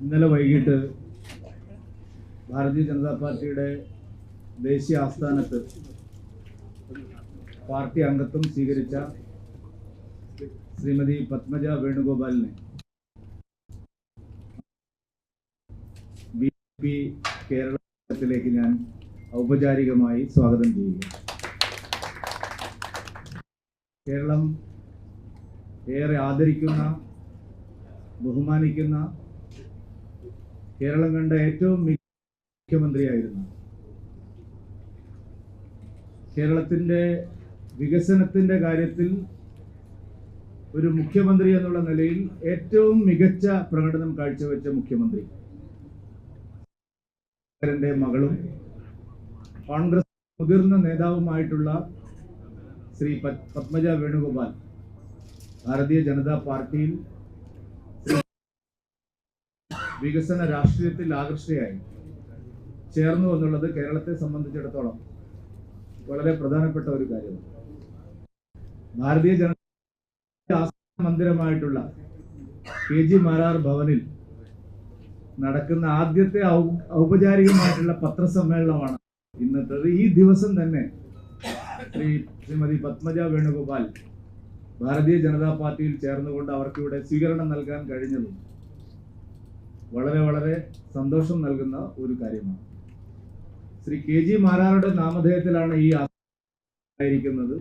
ഇന്നലെ വൈകിട്ട് ഭാരതീയ ജനതാ പാർട്ടിയുടെ ദേശീയ ആസ്ഥാനത്ത് പാർട്ടി അംഗത്വം സ്വീകരിച്ച ശ്രീമതി പത്മജ വേണുഗോപാലിനെ ബി കേരളത്തിലേക്ക് ഞാൻ ഔപചാരികമായി സ്വാഗതം ചെയ്യുക കേരളം ഏറെ ആദരിക്കുന്ന ബഹുമാനിക്കുന്ന കേരളം കണ്ട ഏറ്റവും മുഖ്യമന്ത്രിയായിരുന്നു. കേരളത്തിന്റെ വികസനത്തിന്റെ കാര്യത്തിൽ ഒരു മുഖ്യമന്ത്രി എന്നുള്ള നിലയിൽ ഏറ്റവും മികച്ച പ്രകടനം കാഴ്ചവെച്ച മുഖ്യമന്ത്രി. ന്റെ മകളും കോൺഗ്രസ് മുതിർന്ന നേതാവുമായിട്ടുള്ള ശ്രീ പത്മജ വേണുഗോപാൽ ഭാരതീയ ജനതാ പാർട്ടിയിൽ വികസന രാഷ്ട്രീയത്തിൽ ആകർഷയായി ചേർന്നു എന്നുള്ളത് കേരളത്തെ സംബന്ധിച്ചിടത്തോളം വളരെ പ്രധാനപ്പെട്ട ഒരു കാര്യമാണ്. ഭാരതീയ ജനതാ മന്ദിരമായിട്ടുള്ള കെ ജി മാരാർ ഭവനിൽ നടക്കുന്ന ആദ്യത്തെ ഔപചാരികമായിട്ടുള്ള പത്രസമ്മേളനമാണ്. ഇന്നത്തെ ഈ ദിവസം തന്നെ ശ്രീ ശ്രീമതി പത്മജ വേണുഗോപാൽ ഭാരതീയ ജനതാ പാർട്ടിയിൽ ചേർന്നുകൊണ്ട് അവർക്കിവിടെ സ്വീകരണം നൽകാൻ കഴിഞ്ഞതും വളരെ വളരെ സന്തോഷം നൽകുന്ന ഒരു കാര്യമാണ്. ശ്രീ കെ ജി മാരാറുടെ നാമധേയത്തിലാണ് ഈ ആയിരിക്കുന്നത്.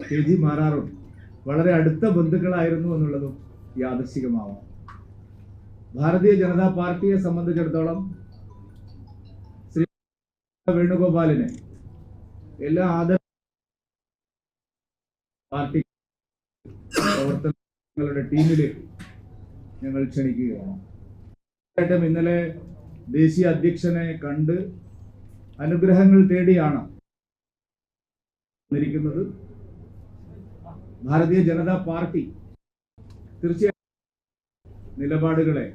കെ ജി മാരാറും വളരെ അടുത്ത ബന്ധുക്കളായിരുന്നു എന്നുള്ളതും യാദൃശികമാവാം ഭാരതീയ ജനതാ പാർട്ടിയെ സംബന്ധിച്ചിടത്തോളം ശ്രീ വേണുഗോപാലിനെ എല്ലാ ആദര പാർട്ടി പ്രവർത്തനങ്ങളുടെ ടീമിലേക്ക് ഞങ്ങൾ ക്ഷണിക്കുകയാണ്. ഇന്നലെ ദേശീയ അധ്യക്ഷനെ കണ്ട് അനുഗ്രഹങ്ങൾ തേടിയാണ് വന്നിരിക്കുന്നത്. ഭാരതീയ ജനതാ പാർട്ടി തീർച്ചയായും നിലപാടുകളെ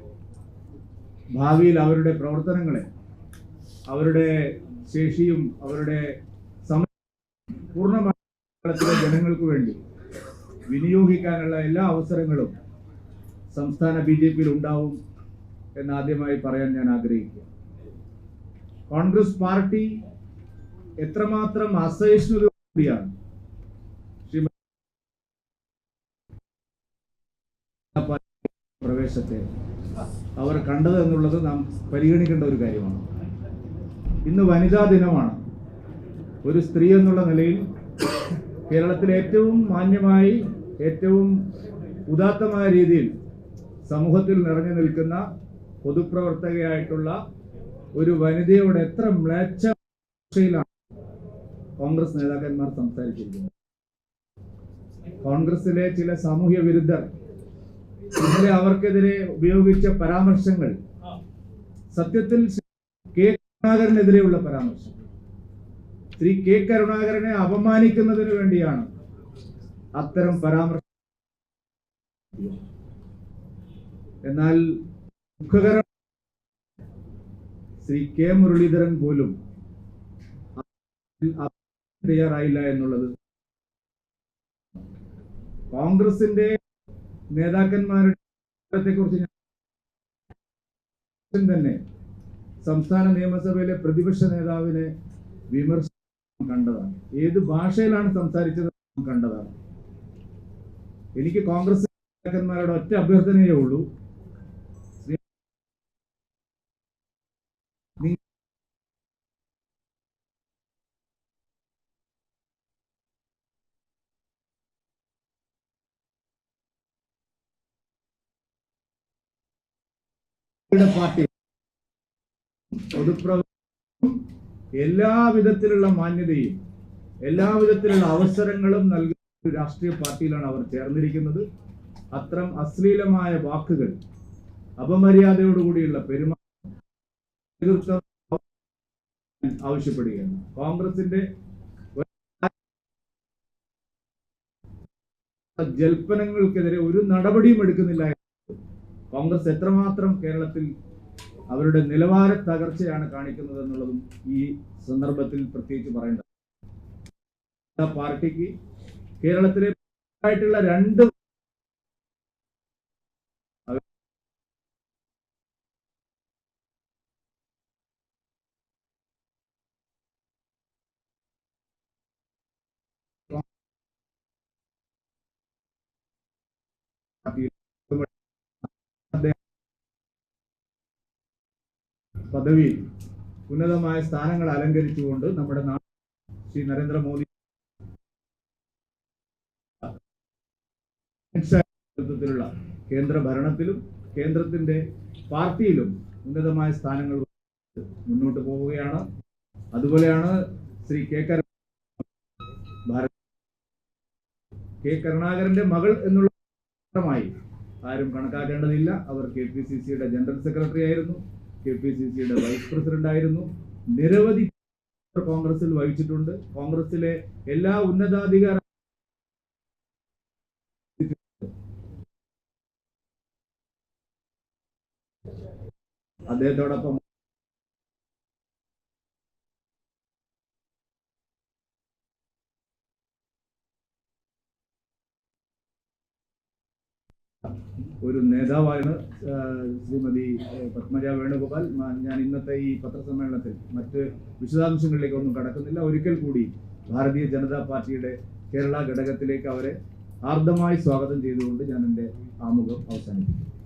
ഭാവിയിൽ അവരുടെ പ്രവർത്തനങ്ങളെ അവരുടെ ശേഷിയും അവരുടെ പൂർണമായ ജനങ്ങൾക്ക് വേണ്ടി വിനിയോഗിക്കാനുള്ള എല്ലാ അവസരങ്ങളും സംസ്ഥാന ബി ജെ പിയിൽ ഉണ്ടാവും എന്ന് ആദ്യമായി പറയാൻ ഞാൻ ആഗ്രഹിക്കുക. കോൺഗ്രസ് പാർട്ടി എത്രമാത്രം അസഹിഷ്ണുത കൂടിയാണ് ശ്രീമതി പ്രവേശത്തെ അവർ കണ്ടത് എന്നുള്ളത് നാം പരിഗണിക്കേണ്ട ഒരു കാര്യമാണ്. ഇന്ന് വനിതാ ദിനമാണ്. ഒരു സ്ത്രീ എന്നുള്ള നിലയിൽ കേരളത്തിൽ ഏറ്റവും മാന്യമായി ഏറ്റവും ഉദാത്തമായ രീതിയിൽ സമൂഹത്തിൽ നിറഞ്ഞു നിൽക്കുന്ന പൊതുപ്രവർത്തകയായിട്ടുള്ള ഒരു വനിതയോട് എത്ര മ്ലേച്ഛ ഭാഷയിലാണ് കോൺഗ്രസ് നേതാക്കന്മാർ സംസാരിച്ചിരിക്കുന്നത്. കോൺഗ്രസിലെ ചില സാമൂഹ്യ വിരുദ്ധർ ഇന്നലെ അവർക്കെതിരെ ഉപയോഗിച്ച പരാമർശങ്ങൾ സത്യത്തിൽ കെ കരുണാകരനെതിരെയുള്ള പരാമർശം. ശ്രീ കെ കരുണാകരനെ അപമാനിക്കുന്നതിന് വേണ്ടിയാണ് അത്തരം പരാമർശം. എന്നാൽ ദുഃഖകര ശ്രീ കെ മുരളീധരൻ പോലും തയ്യാറായില്ല എന്നുള്ളത്. കോൺഗ്രസിന്റെ നേതാക്കന്മാരുടെ കുറിച്ച് ഞാൻ തന്നെ സംസ്ഥാന നിയമസഭയിലെ പ്രതിപക്ഷ നേതാവിനെ വിമർശനം കണ്ടതാണ്. ഏത് ഭാഷയിലാണ് സംസാരിച്ചത് കണ്ടതാണ്. എനിക്ക് കോൺഗ്രസ് നേതാക്കന്മാരുടെ ഒറ്റ അഭ്യർത്ഥനയേ ഉള്ളൂ ശ്രീ- നി- നിങ്ങളുടെ പാർട്ടി. പൊതുപ്രവർത്തനം എല്ലാ വിധത്തിലുള്ള മാന്യതയും എല്ലാ വിധത്തിലുള്ള അവസരങ്ങളും നൽകുന്ന ഒരു രാഷ്ട്രീയ പാർട്ടിയിലാണ് അവർ ചേർന്നിരിക്കുന്നത്. അത്തരം അശ്ലീലമായ വാക്കുകൾ അപമര്യാദയോടുകൂടിയുള്ള പെരുമാറ്റം ആവശ്യപ്പെടുകയാണ്. കോൺഗ്രസിന്റെ ജൽപ്പനങ്ങൾക്കെതിരെ ഒരു നടപടിയും എടുക്കുന്നില്ല കോൺഗ്രസ് എത്രമാത്രം കേരളത്തിൽ അവരുടെ നിലവാര തകർച്ചയാണ് കാണിക്കുന്നത് എന്നുള്ളതും ഈ സന്ദർഭത്തിൽ പ്രത്യേകിച്ച് പറയേണ്ടത് പാർട്ടിക്ക് കേരളത്തിലെ ആയിട്ടുള്ള രണ്ട് പദവിയിൽ ഉന്നതമായ സ്ഥാനങ്ങൾ അലങ്കരിച്ചുകൊണ്ട് നമ്മുടെ നാട് ശ്രീ നരേന്ദ്രമോദി നേതൃത്വത്തിലുള്ള കേന്ദ്ര ഭരണത്തിലും കേന്ദ്രത്തിന്റെ പാർട്ടിയിലും ഉന്നതമായ സ്ഥാനങ്ങൾ മുന്നോട്ട് പോവുകയാണ്. അതുപോലെയാണ് ശ്രീ കെ ഭാരത കെ കരുണാകരന്റെ മകൾ എന്നുള്ള ആരും കണക്കാക്കേണ്ടതില്ല. അവർ കെ പി സി സിയുടെ ജനറൽ സെക്രട്ടറി ആയിരുന്നു. കെ പി സി സിയുടെ വൈസ് പ്രസിഡന്റ് ആയിരുന്നു നിരവധി കോൺഗ്രസിൽ വഹിച്ചിട്ടുണ്ട്. കോൺഗ്രസിലെ എല്ലാ ഉന്നതാധികാര അദ്ദേഹത്തോടൊപ്പം ഒരു നേതാവാണ് ശ്രീമതി പത്മജ വേണുഗോപാൽ. ഞാൻ ഇന്നത്തെ ഈ പത്രസമ്മേളനത്തിൽ മറ്റ് വിശദാംശങ്ങളിലേക്കൊന്നും കടക്കുന്നില്ല. ഒരിക്കൽ കൂടി ഭാരതീയ ജനതാ പാർട്ടിയുടെ കേരള ഘടകത്തിലേക്ക് അവരെ ആർദ്രമായി സ്വാഗതം ചെയ്തുകൊണ്ട് ഞാൻ എന്റെ ആമുഖം അവസാനിപ്പിക്കും